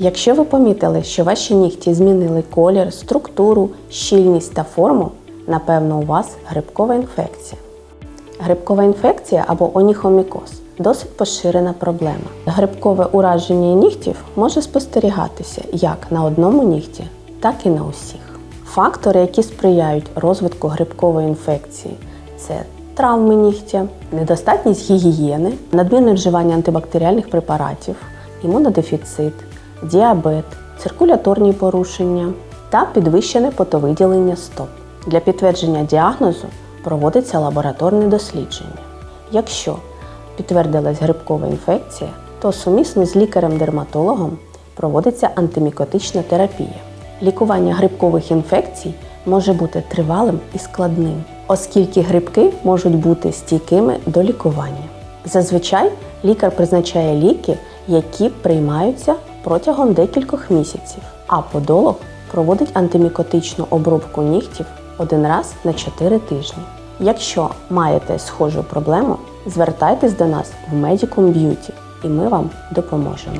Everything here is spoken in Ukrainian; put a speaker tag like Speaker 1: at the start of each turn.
Speaker 1: Якщо ви помітили, що ваші нігті змінили колір, структуру, щільність та форму, напевно, у вас грибкова інфекція. Грибкова інфекція або оніхомікоз досить поширена проблема. Грибкове ураження нігтів може спостерігатися як на одному нігті, так і на усіх. Фактори, які сприяють розвитку грибкової інфекції, це травми нігтя, недостатність гігієни, надмірне вживання антибактеріальних препаратів, імунодефіцит, діабет, циркуляторні порушення та підвищене потовиділення стоп. Для підтвердження діагнозу проводиться лабораторне дослідження. Якщо підтвердилась грибкова інфекція, то сумісно з лікарем-дерматологом проводиться антимікотична терапія. Лікування грибкових інфекцій може бути тривалим і складним, оскільки грибки можуть бути стійкими до лікування. Зазвичай лікар призначає ліки, які приймаються протягом декількох місяців, а подолог проводить антимікотичну обробку нігтів один раз на 4 тижні. Якщо маєте схожу проблему, звертайтесь до нас в Medicum Beauty і ми вам допоможемо.